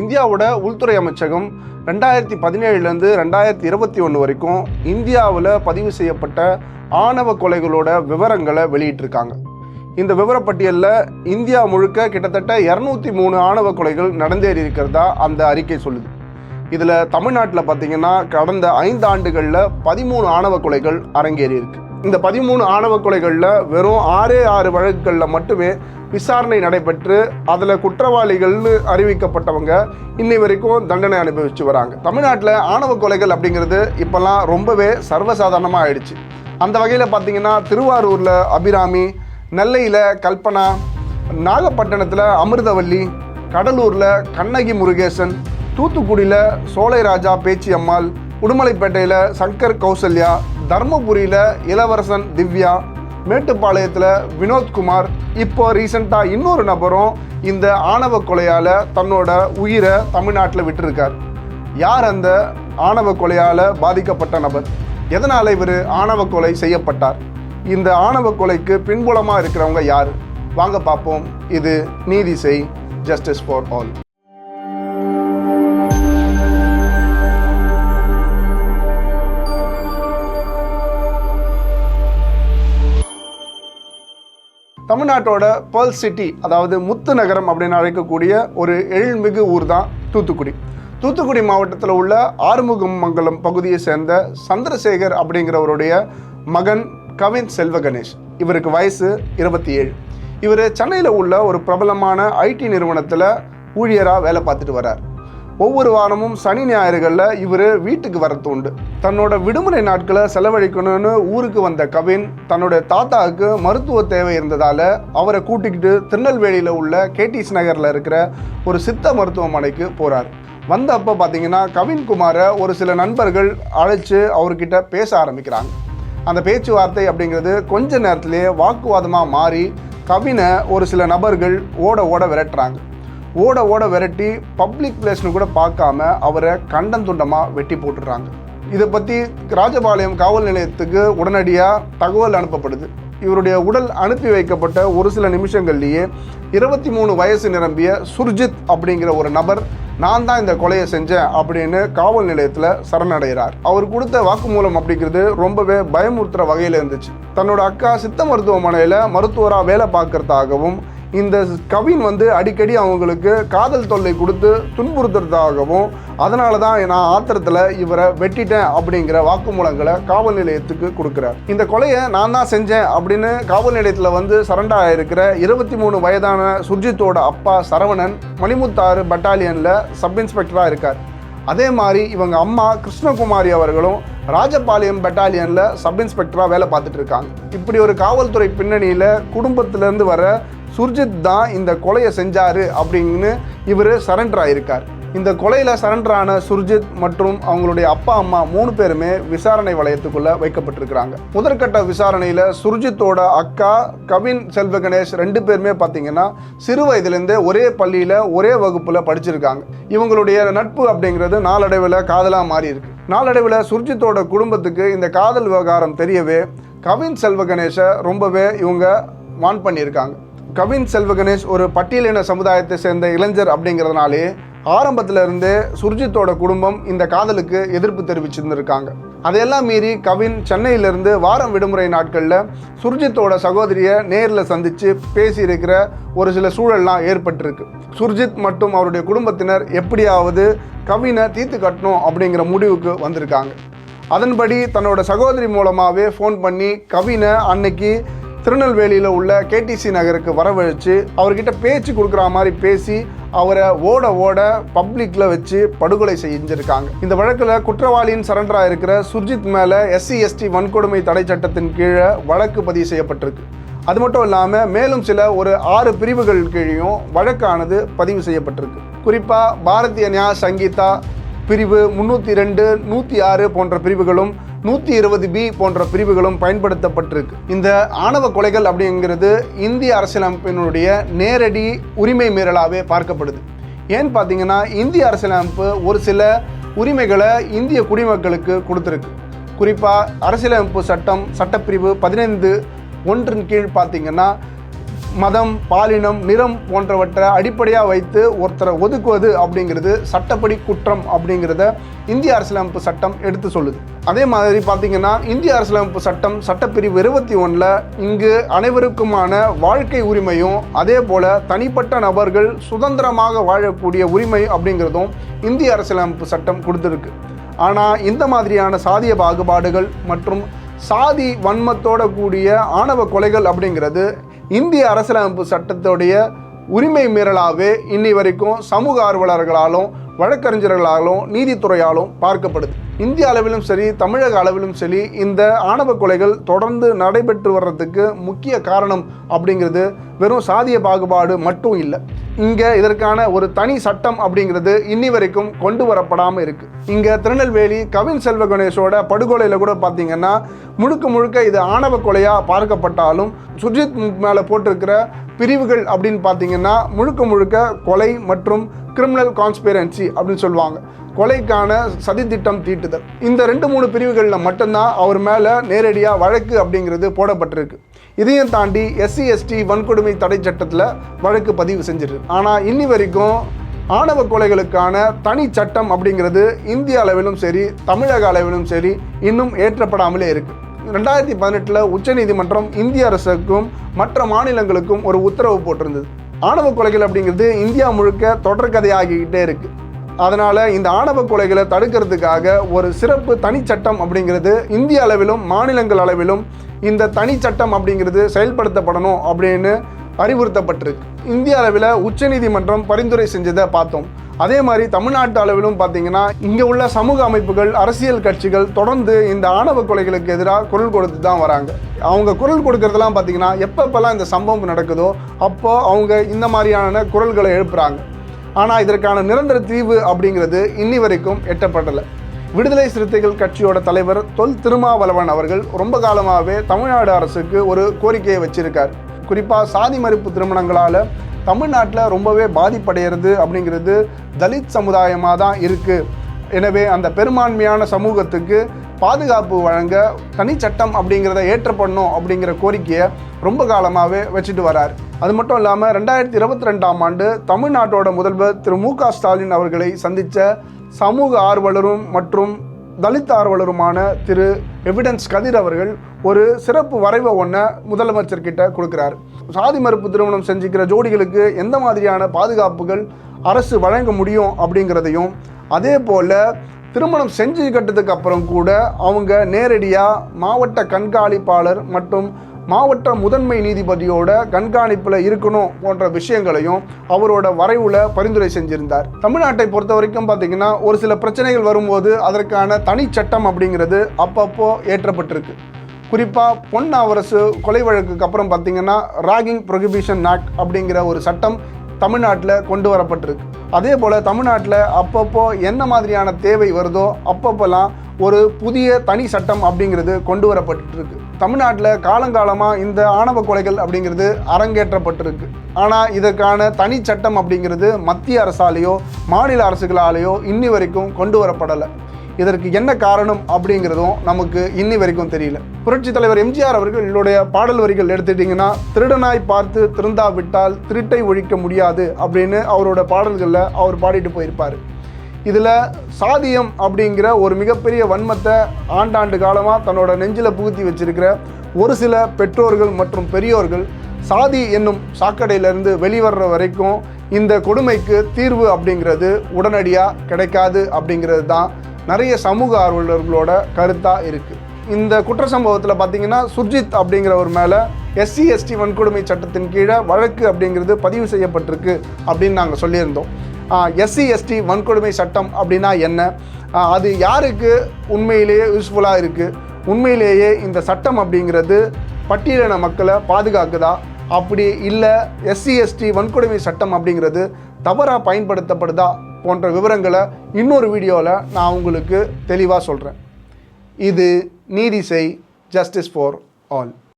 இந்தியாவோட உள்துறை அமைச்சகம் ரெண்டாயிரத்தி பதினேழுலேருந்து ரெண்டாயிரத்தி இருபத்தி ஒன்று வரைக்கும் இந்தியாவில் பதிவு செய்யப்பட்ட ஆணவ கொலைகளோட விவரங்களை வெளியிட்டிருக்காங்க. இந்த விவரப்பட்டியலில் இந்தியா முழுக்க கிட்டத்தட்ட இரநூத்தி மூணு ஆணவ கொலைகள் நடந்தேறி இருக்கிறதா அந்த அறிக்கை சொல்லுது. இதில் தமிழ்நாட்டில் பார்த்தீங்கன்னா கடந்த ஐந்து ஆண்டுகளில் பதிமூணு ஆணவ கொலைகள் அரங்கேறி இருக்கு இந்த பதிமூணு ஆணவ கொலைகளில் வெறும் ஆறே ஆறு வழக்குகளில் மட்டுமே விசாரணை நடைபெற்று அதில் குற்றவாளிகள்னு அறிவிக்கப்பட்டவங்க இன்னை வரைக்கும் தண்டனை அனுபவிச்சு வராங்க. தமிழ்நாட்டில் ஆணவ கொலைகள் அப்படிங்கிறது இப்போல்லாம் ரொம்பவே சர்வசாதாரணமாக ஆயிடுச்சு. அந்த வகையில் பார்த்தீங்கன்னா திருவாரூரில் அபிராமி நெல்லையில் கல்பனா நாகப்பட்டினத்தில் அமிர்தவல்லி கடலூரில் கண்ணகி முருகேசன் தூத்துக்குடியில் சோலைராஜா பேச்சி அம்மாள் உடுமலைப்பேட்டையில் சங்கர் கௌசல்யா தர்மபுரியில் இளவரசன் திவ்யா மேட்டுப்பாளையத்தில் வினோத்குமார் இப்போ ரீசெண்டாக இன்னொரு நபரும் இந்த ஆணவ கொலையால் தன்னோட உயிரை தமிழ்நாட்டில் விட்டுருக்கார். யார் அந்த ஆணவ கொலையால் பாதிக்கப்பட்ட நபர்? எதனால் இவர் ஆணவ கொலை செய்யப்பட்டார்? இந்த ஆணவ கொலைக்கு பின்புலமாக இருக்கிறவங்க யார்? வாங்க பார்ப்போம் இது நீதி செய் ஜஸ்டிஸ் ஃபார் ஆல் தமிழ்நாட்டோட பேர்ல் சிட்டி அதாவது முத்து நகரம் அப்படின்னு அழைக்கக்கூடிய ஒரு எழில்மிகு ஊர் தான் தூத்துக்குடி. தூத்துக்குடி மாவட்டத்தில் உள்ள ஆறுமுகம் மங்கலம் பகுதியை சேர்ந்த சந்திரசேகர் அப்படிங்கிறவருடைய மகன் கவின் செல்வ கணேஷ். இவருக்கு வயசு இருபத்தி ஏழு இவர் சென்னையில் உள்ள ஒரு பிரபலமான ஐடி நிறுவனத்தில் ஊழியராக வேலை பார்த்துட்டு வரார் ஒவ்வொரு வாரமும் சனி ஞாயிறுகளில் இவர் வீட்டுக்கு வரது உண்டு. தன்னோட விடுமுறை நாட்களை செலவழிக்கணும்னு ஊருக்கு வந்த கவின் தன்னோட தாத்தாவுக்கு மருத்துவ தேவை இருந்ததால் அவரை கூட்டிக்கிட்டு திருநெல்வேலியில் உள்ள கேடிஸ் நகரில் இருக்கிற ஒரு சித்த மருத்துவமனைக்கு போகிறார் வந்த அப்போ பார்த்தீங்கன்னா கவின்குமாரை ஒரு சில நண்பர்கள் அழைச்சி அவர்கிட்ட பேச ஆரம்பிக்கிறாங்க. அந்த பேச்சுவார்த்தை அப்படிங்கிறது கொஞ்ச நேரத்திலேயே வாக்குவாதமாக மாறி கவினை ஒரு சில நபர்கள் ஓட ஓட விரட்டுறாங்க. ஓட ஓட விரட்டி பப்ளிக் பிளேஸ்னு கூட பார்க்காம அவரை கண்டம் துண்டமாக வெட்டி போட்டுடுறாங்க. இதை பற்றி ராஜபாளையம் காவல் நிலையத்துக்கு உடனடியாக தகவல் அனுப்பப்படுது. இவருடைய உடல் அனுப்பி வைக்கப்பட்ட ஒரு சில நிமிஷங்கள்லேயே இருபத்தி மூணு வயசு நிரம்பிய சுர்ஜித் அப்படிங்கிற ஒரு நபர் நான் தான் இந்த கொலையை செஞ்சேன் அப்படின்னு காவல் நிலையத்தில் சரணடைகிறார். அவர் கொடுத்த வாக்குமூலம் அப்படிங்கிறது ரொம்பவே பயமுறுத்துகிற வகையில் இருந்துச்சு. தன்னோட அக்கா சித்த மருத்துவமனையில் மருத்துவராக வேலை பார்க்கறதாகவும் இந்த கவின் வந்து அடிக்கடி அவங்களுக்கு காதல் தொல்லை கொடுத்து துன்புறுத்துறதாகவும் அதனால தான் நான் ஆத்திரத்தில் இவரை வெட்டிட்டேன் அப்படிங்கிற வாக்குமூலங்களை காவல் நிலையத்துக்கு கொடுக்குறார். இந்த கொலையை நான் தான் செஞ்சேன் அப்படின்னு காவல் நிலையத்தில் வந்து சரண்டா இருக்கிற இருபத்தி மூணு வயதான சுர்ஜித்தோட அப்பா சரவணன் மணிமுத்தாறு பட்டாலியனில் சப் இன்ஸ்பெக்டராக இருக்கார். அதே மாதிரி இவங்க அம்மா கிருஷ்ணகுமாரி அவர்களும் ராஜபாளையம் பெட்டாலியனில் சப் இன்ஸ்பெக்டராக வேலை பார்த்துட்டு இருக்காங்க. இப்படி ஒரு காவல்துறை பின்னணியில் குடும்பத்திலேருந்து வர சுர்ஜித் தான் இந்த கொலையை செஞ்சாரு அப்படின்னு இவர் சரண்டர் ஆயிருக்கார். இந்த கொலையில் சரண்டர் ஆன சுர்ஜித் மற்றும் அவங்களுடைய அப்பா அம்மா மூணு பேருமே விசாரணை வலயத்துக்குள்ளே வைக்கப்பட்டிருக்கிறாங்க. முதற்கட்ட விசாரணையில் சுர்ஜித்தோட அக்கா கவின் செல்வ கணேஷ் ரெண்டு பேருமே பார்த்தீங்கன்னா சிறு வயதிலேருந்தே ஒரே பள்ளியில் ஒரே வகுப்பில் படிச்சிருக்காங்க. இவங்களுடைய நட்பு அப்படிங்கிறது நாளடைவில் காதலாக மாறி இருக்கு நாளடைவில் சுர்ஜித்தோட குடும்பத்துக்கு இந்த காதல் விவகாரம் தெரியவே கவின் செல்வ கணேஷை ரொம்பவே இவங்க வான் பண்ணியிருக்காங்க. கவின் செல்வ கணேஷ் ஒரு பட்டியலின சமுதாயத்தை சேர்ந்த இளைஞர் அப்படிங்கிறதுனாலே ஆரம்பத்தில் இருந்தே சுர்ஜித்தோட குடும்பம் இந்த காதலுக்கு எதிர்ப்பு தெரிவிச்சிருந்துருக்காங்க. அதையெல்லாம் மீறி கவின் சென்னையிலிருந்து வாரம் விடுமுறை நாட்களில் சுர்ஜித்தோட சகோதரியை நேரில் சந்தித்து பேசியிருக்கிற ஒரு சில சூழல்லாம் ஏற்பட்டிருக்கு. சுர்ஜித் மற்றும் அவருடைய குடும்பத்தினர் எப்படியாவது கவினை தீர்த்து கட்டணும் அப்படிங்கிற முடிவுக்கு வந்திருக்காங்க. அதன்படி தன்னோட சகோதரி மூலமாகவே ஃபோன் பண்ணி கவினை அன்னைக்கு திருநெல்வேலியில் உள்ள கேடிசி நகருக்கு வரவழைச்சு அவர்கிட்ட பேச்சு கொடுக்குற மாதிரி பேசி அவரை ஓட ஓட பப்ளிக்கில் வச்சு படுகொலை செஞ்சுருக்காங்க. இந்த வழக்கில் குற்றவாளியின் சரண்டராக இருக்கிற சுர்ஜித் மேலே எஸ்சி எஸ்டி வன்கொடுமை தடை சட்டத்தின் கீழே வழக்கு பதிவு செய்யப்பட்டிருக்கு. அது மட்டும் இல்லாமல் மேலும் சில ஒரு ஆறு பிரிவுகள் கீழேயும் வழக்கானது பதிவு செய்யப்பட்டிருக்கு. குறிப்பாக பாரதிய நியாய சங்கீதா பிரிவு முந்நூற்றி ரெண்டு நூற்றி ஆறு போன்ற பிரிவுகளும் நூற்றி இருபது பி போன்ற பிரிவுகளும் பயன்படுத்தப்பட்டிருக்கு. இந்த ஆணவ கொலைகள் அப்படிங்கிறது இந்திய அரசியலமைப்பினுடைய நேரடி உரிமை மீறலாகவே பார்க்கப்படுது. ஏன்னு பார்த்தீங்கன்னா இந்திய அரசியலமைப்பு ஒரு சில உரிமைகளை இந்திய குடிமக்களுக்கு கொடுத்துருக்கு. குறிப்பாக அரசியலமைப்பு சட்டம் சட்டப்பிரிவு பதினைந்து ஒன்றின் கீழ் பார்த்தீங்கன்னா மதம் பாலினம் நிறம் போன்றவற்றை அடிப்படையாக வைத்து ஒருத்தரை ஒதுக்குவது அப்படிங்கிறது சட்டப்படி குற்றம் அப்படிங்கிறத இந்திய அரசியலமைப்பு சட்டம் எடுத்து சொல்லுது. அதே மாதிரி பார்த்தீங்கன்னா இந்திய அரசியலமைப்பு சட்டம் சட்டப்பிரிவு இருபத்தி ஒன்றில் இங்கு அனைவருக்குமான வாழ்க்கை உரிமையும் அதே போல் தனிப்பட்ட நபர்கள் சுதந்திரமாக வாழக்கூடிய உரிமை அப்படிங்கிறதும் இந்திய அரசியலமைப்பு சட்டம் கொடுத்துருக்கு. ஆனால் இந்த மாதிரியான சாதிய பாகுபாடுகள் மற்றும் சாதி வன்மத்தோட கூடிய ஆணவ கொலைகள் அப்படிங்கிறது இந்திய அரசியலமைப்பு சட்டத்துடைய உரிமை மீறலாகவே இன்னி வரைக்கும் சமூக ஆர்வலர்களாலும் வழக்கறிஞர்களாலும் நீதித்துறையாலும் பார்க்கப்படுது. இந்திய அளவிலும் சரி தமிழக அளவிலும் சரி இந்த ஆணவ கொலைகள் தொடர்ந்து நடைபெற்று வர்றதுக்கு முக்கிய காரணம் அப்படிங்கிறது வெறும் சாதிய பாகுபாடு மட்டும் இல்லை. இங்கே இதற்கான ஒரு தனி சட்டம் அப்படிங்கிறது இன்னி வரைக்கும் கொண்டு வரப்படாமல் இருக்கு. இங்கே திருநெல்வேலி கவின் செல்வ கணேஷோட படுகொலையில் கூட பார்த்தீங்கன்னா முழுக்க முழுக்க இது ஆணவ கொலையாக பார்க்கப்பட்டாலும் சுர்ஜித் மேலே போட்டிருக்கிற பிரிவுகள் அப்படின்னு பார்த்தீங்கன்னா முழுக்க முழுக்க கொலை மற்றும் கிரிமினல் கான்ஸ்பிரன்சி அப்படின்னு சொல்லுவாங்க. கொலைக்கான சதித்திட்டம் தீட்டுதல். இந்த ரெண்டு மூணு பிரிவுகளில் மட்டும்தான் அவர் மேலே நேரடியாக வழக்கு அப்படிங்கிறது போடப்பட்டிருக்கு. இதையும் தாண்டி எஸ்சி எஸ்டி வன்கொடுமை தடை சட்டத்தில் வழக்கு பதிவு செஞ்சிருக்கு. ஆனால் இன்னி வரைக்கும் ஆணவ கொலைகளுக்கான தனி சட்டம் அப்படிங்கிறது இந்திய அளவிலும் சரி தமிழக அளவிலும் சரி இன்னும் ஏற்றப்படாமலே இருக்குது ரெண்டாயிரத்தி பதினெட்டில் உச்சநீதிமன்றம் இந்திய அரசுக்கும் மற்ற மாநிலங்களுக்கும் ஒரு உத்தரவு போட்டிருந்தது. ஆணவ கொலைகள் அப்படிங்கிறது இந்தியா முழுக்க தொடர்கதையாகிக்கிட்டே இருக்கு. அதனால இந்த ஆணவ கொலைகளை தடுக்கிறதுக்காக ஒரு சிறப்பு தனிச்சட்டம் அப்படிங்கிறது இந்திய அளவிலும் மாநிலங்கள் அளவிலும் இந்த தனிச்சட்டம் அப்படிங்கிறது செயல்படுத்தப்படணும் அப்படின்னு அறிவுறுத்தப்பட்டிருக்கு. இந்திய அளவில் உச்சநீதிமன்றம் பரிந்துரை செஞ்சதை பார்த்தோம். அதே மாதிரி தமிழ்நாட்டு அளவிலும் பார்த்தீங்கன்னா இங்கே உள்ள சமூக அமைப்புகள் அரசியல் கட்சிகள் தொடர்ந்து இந்த ஆணவ கொலைகளுக்கு எதிராக குரல் கொடுத்து தான் வராங்க. அவங்க குரல் கொடுக்கறதெல்லாம் பார்த்தீங்கன்னா எப்பப்பெல்லாம் இந்த சம்பவம் நடக்குதோ அப்போ அவங்க இந்த மாதிரியான குரல்களை எழுப்புறாங்க. ஆனால் இதற்கான நிரந்தர தீர்வு அப்படிங்கிறது இன்னி வரைக்கும் எட்டப்படலை. விடுதலை சிறுத்தைகள் கட்சியோட தலைவர் தொல் திருமாவளவன் அவர்கள் ரொம்ப காலமாகவே தமிழ்நாடு அரசுக்கு ஒரு கோரிக்கையை வச்சிருக்கார். குறிப்பாக சாதி மறுப்பு திருமணங்களால் தமிழ்நாட்டில் ரொம்பவே பாதிப்படைகிறது அப்படிங்கிறது தலித் சமுதாயமாக தான் இருக்குது எனவே அந்த பெரும்பான்மையான சமூகத்துக்கு பாதுகாப்பு வழங்க தனிச்சட்டம் அப்படிங்கிறத ஏற்றப்படணும் அப்படிங்கிற கோரிக்கையை ரொம்ப காலமாகவே வச்சுட்டு வரார். அது மட்டும் இல்லாமல் ரெண்டாயிரத்தி இருபத்தி ரெண்டாம் ஆண்டு தமிழ்நாட்டோட முதல்வர் திரு மு க ஸ்டாலின் அவர்களை சந்தித்த சமூக ஆர்வலரும் மற்றும் தலித் ஆர்வலருமான திரு எவிடன்ஸ் கதிர் அவர்கள் ஒரு சிறப்பு வரைவை ஒன்றை முதலமைச்சர்கிட்ட கொடுக்குறார். சாதி மறுப்பு திருமணம் செஞ்சுக்கிற ஜோடிகளுக்கு எந்த மாதிரியான பாதுகாப்புகள் அரசு வழங்க முடியும் அப்படிங்கிறதையும் அதே போல் திருமணம் செஞ்சுக்கிட்டதுக்கு அப்புறம் கூட அவங்க நேரடியாக மாவட்ட கண்காணிப்பாளர் மற்றும் மாவட்ட முதன்மை நீதிபதியோட கண்காணிப்பில் இருக்கணும் போன்ற விஷயங்களையும் அவரோட வரைவில் பரிந்துரை செஞ்சிருந்தார். தமிழ்நாட்டை பொறுத்த வரைக்கும் பார்த்தீங்கன்னா ஒரு சில பிரச்சனைகள் வரும்போது அதற்கான தனி சட்டம் அப்படிங்கிறது அப்பப்போ ஏற்றப்பட்டிருக்கு. குறிப்பாக பொன்னாவரசு கொலை வழக்குக்கு அப்புறம் பார்த்தீங்கன்னா ராகிங் ப்ரொஹிபிஷன் ஆக்ட் அப்படிங்கிற ஒரு சட்டம் தமிழ்நாட்டில் கொண்டு வரப்பட்டிருக்கு. அதே போல் தமிழ்நாட்டில் அப்பப்போ என்ன மாதிரியான தேவை வருதோ அப்பப்போலாம் ஒரு புதிய தனி சட்டம் அப்படிங்கிறது கொண்டு வரப்பட்டிருக்கு. தமிழ்நாட்டில் காலங்காலமாக இந்த ஆணவ கொலைகள் அப்படிங்கிறது அரங்கேற்றப்பட்டிருக்கு. ஆனால் இதற்கான தனி சட்டம் அப்படிங்கிறது மத்திய அரசாலேயோ மாநில அரசுகளாலேயோ இன்னி வரைக்கும் கொண்டு வரப்படலை. இதற்கு என்ன காரணம் அப்படிங்கிறதும் நமக்கு இன்னி வரைக்கும் தெரியல. புரட்சி தலைவர் எம்ஜிஆர் அவர்களுடைய பாடல் வரிகள் எடுத்துட்டிங்கன்னா திருடனாய் பார்த்து திருந்தாவிட்டால் திருட்டை ஒழிக்க முடியாது அப்படின்னு அவரோட பாடல்களில் அவர் பாடிட்டு போயிருப்பார். இதில் சாதியம் அப்படிங்கிற ஒரு மிகப்பெரிய வன்மத்தை ஆண்டாண்டு காலமாக தன்னோட நெஞ்சில் புகுத்தி வச்சிருக்கிற ஒரு சில பெற்றோர்கள் மற்றும் பெரியோர்கள் சாதி என்னும் சாக்கடையிலிருந்து வெளிவர்ற வரைக்கும் இந்த கொடுமைக்கு தீர்வு அப்படிங்கிறது உடனடியாக கிடைக்காது அப்படிங்கிறது தான் நிறைய சமூக ஆர்வலர்களோட கருத்தாக இருக்குது இந்த குற்ற சம்பவத்தில் பார்த்தீங்கன்னா சுர்ஜித் அப்படிங்கிறவர் மேலே எஸ்சி எஸ்டி வன்கொடுமை சட்டத்தின் கீழே வழக்கு அப்படிங்கிறது பதிவு செய்யப்பட்டிருக்கு அப்படின்னு நாங்கள் சொல்லியிருந்தோம். எஸ்சி எஸ்டி வன்கொடுமை சட்டம் அப்படின்னா என்ன? அது யாருக்கு உண்மையிலேயே யூஸ்ஃபுல்லாக இருக்குது உண்மையிலேயே இந்த சட்டம் அப்படிங்கிறது பட்டியலின மக்களை பாதுகாக்குதா? அப்படி இல்லை எஸ்சி எஸ்டி வன்கொடுமை சட்டம் அப்படிங்கிறது தவறாக பயன்படுத்தப்படுதா? போன்ற விவரங்களை இன்னொரு வீடியோவில் நான் உங்களுக்கு தெளிவாக சொல்கிறேன் இது நீதி செய் ஜஸ்டிஸ் ஃபார் ஆல்